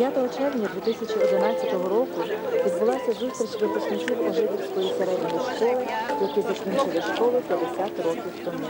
5 червня 2011 року відбулася зустріч випускників Ожидівської середньої школи, які закінчили школу 50 років тому.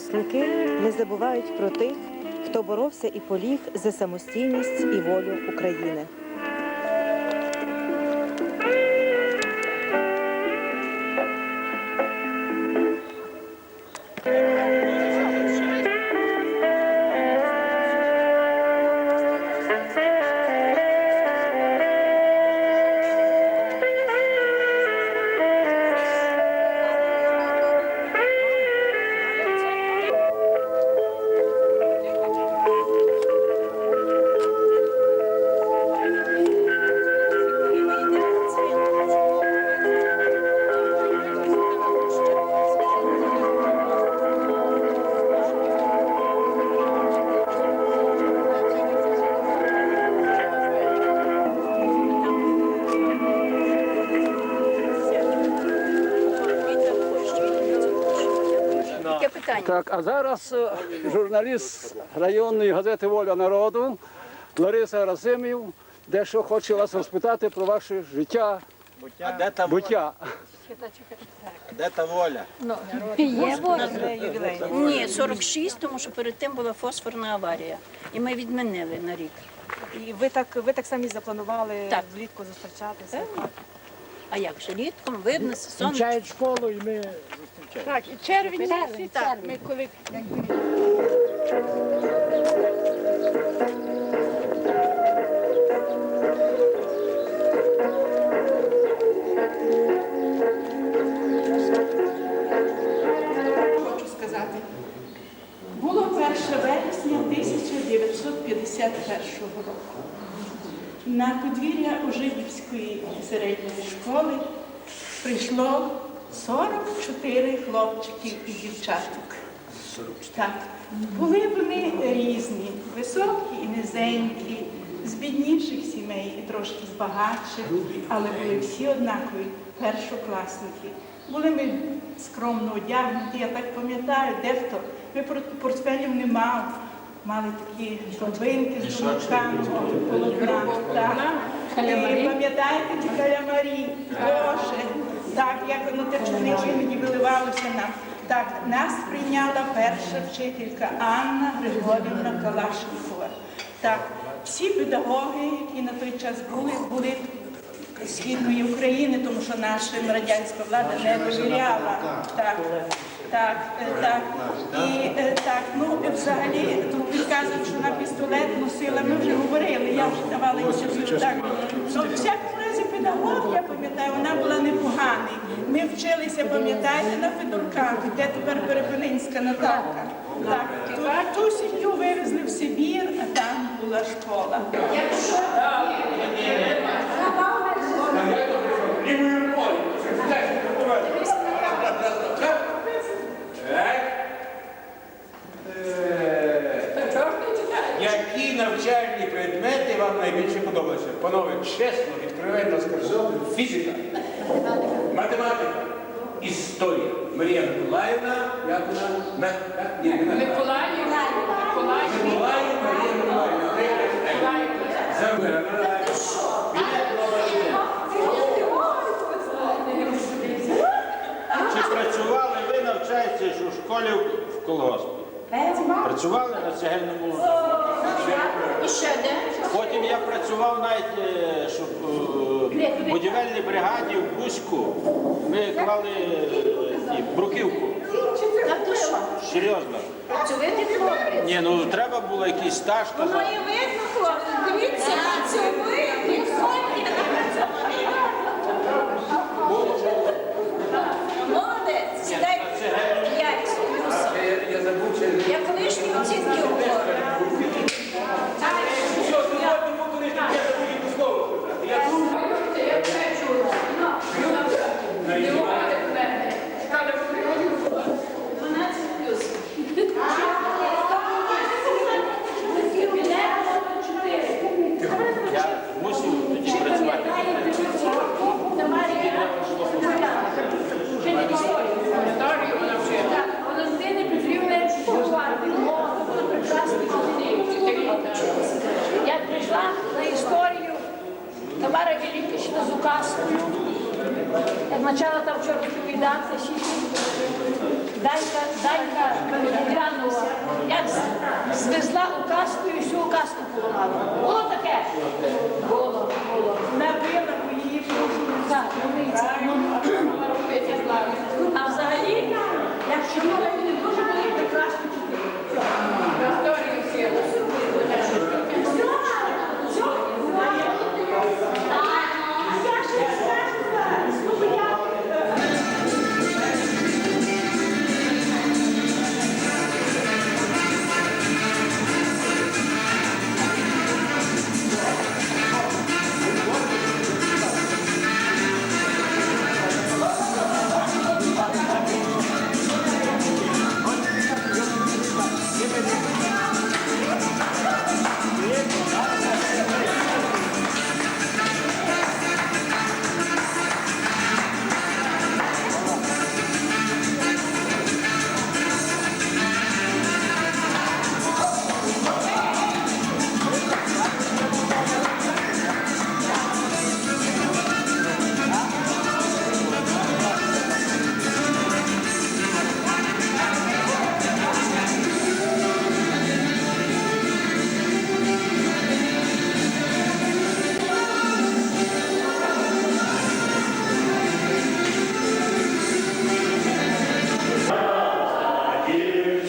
Випускники не забувають про тих, хто боровся і поліг за самостійність і волю України. Питання. Так, а зараз е, журналіст районної газети Воля народу Лариса Разимів дещо хоче вас розпитати про ваше життя, А де та воля? буття. Де та воля? Є воля? Ні, 46, тому що перед тим була фосфорна аварія. І ми відмінили на рік. І ви так, ви так самі запланували Так. влітку зустрічатися? А як же літком, видно, сонце. Кінчають школу і ми Так, і червень місяць, так, ми коли хочу сказати. Було 1 вересня 1951 року. На подвір'я Ожидівської середньої школи прийшло 44 хлопчиків і дівчаток. Так, були вони різні, високі і низенькі, з бідніших сімей і трошки з багатших, але були всі однакові першокласники. Були ми скромно одягнуті, я так пам'ятаю, дехто ми портфелів не мав, мали такі торбинки з молоками, полотна. І пам'ятаєте ті калямарі? Боже, так, як воно те чорнило іноді виливалося нам. Так, нас прийняла перша вчителька Анна Григорівна Калашникова. Так, всі педагоги, які на той час були, були з Східної України, тому що наша радянська влада не довіряла. Так, так, е, так. І е, так, ну взагалі тут підказують, що на пістолет носила. Ми вже говорили, я вже давала інтерв'ю. Так, ну, в всякому разі педагог, я пам'ятаю, вона була непоганий. Ми вчилися, пам'ятаєте, на Федорках, де тепер Перепелинська Наталка. Так, ту, ту сім'ю вивезли в Сибір, а там була школа. Так. Е, Які навчальні предмети вам найбільше подобаються? Панове, чесно, відкривенно скажу, фізика, математика, історія. Марія Миколаївна, як вона? Миколаївна. Миколаївна. Марія Миколаївна. Забирана. Чи працювала? Ви навчаєтесь у школі в колгоспі. Працювали на цегельному. І ще де? Потім я працював навіть е, щоб, е, в будівельній бригаді в Бузьку. Ми клали е, ті, бруківку. Що? Серйозно. Працювати. Ні, ну треба було якийсь стаж. за- Має видно, хлопець. Дивіться, Як почала там вчора розповідати, Данька, Данька глянула, як звезла указку і всю указку поламала. Було таке? Було, було. Не била, бо її так, А взагалі, як чоловік, вони дуже були прекрасні here.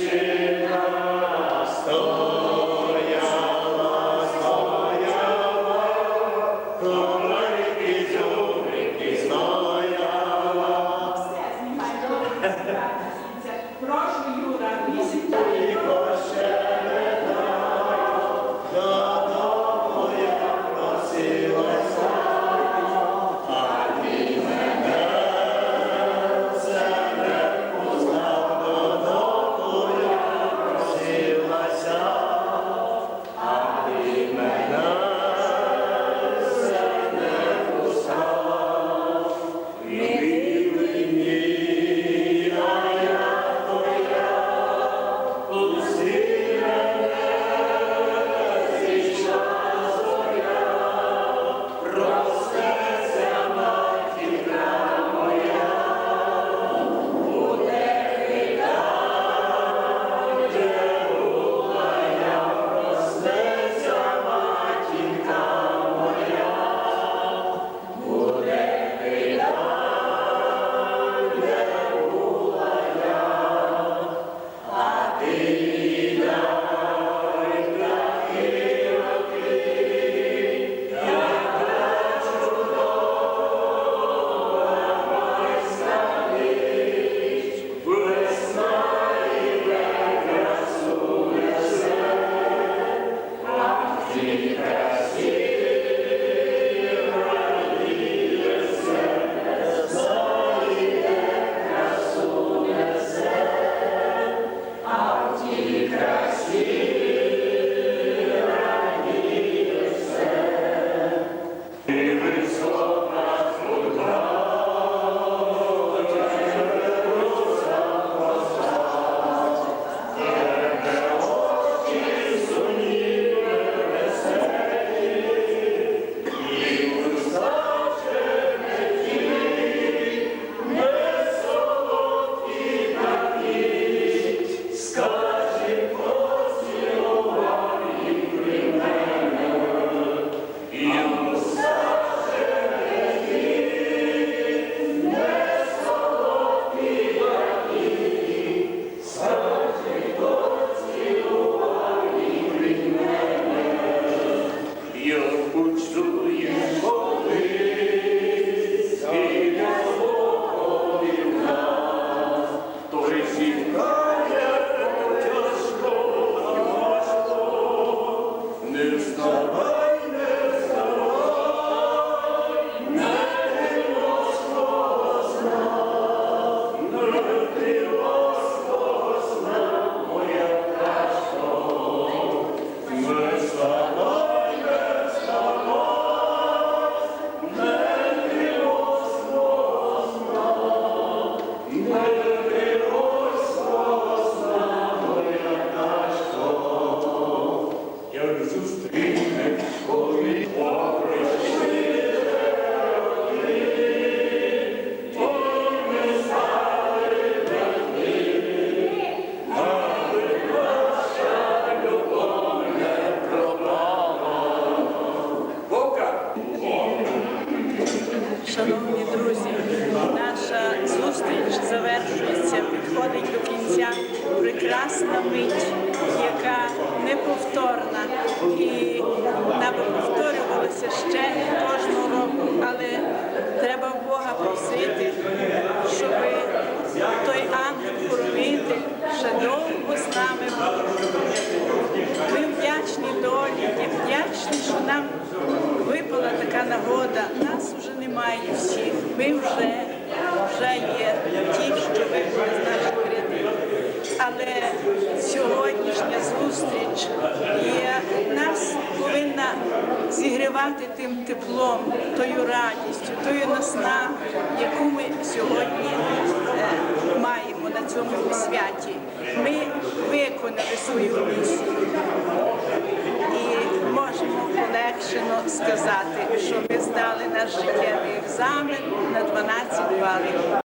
шановні друзі. Наша зустріч завершується, підходить до кінця прекрасна мить, яка неповторна і вона би повторювалася ще кожного року, але треба Бога просити, щоб той ангел хоровитель ще довго з нами. Ми вдячні долі, і вдячні, що нам випала така нагода. Немає. Ми вже, вже є ті, що випали з наших рядів. Але сьогоднішня зустріч є, нас повинна зігрівати тим теплом, тою радістю, тою наснагою, яку ми сьогодні е, маємо на цьому святі. Ми виконали свою місію і можемо полегшено сказати, що ми здали наш життєвий екзамен на 12 балів.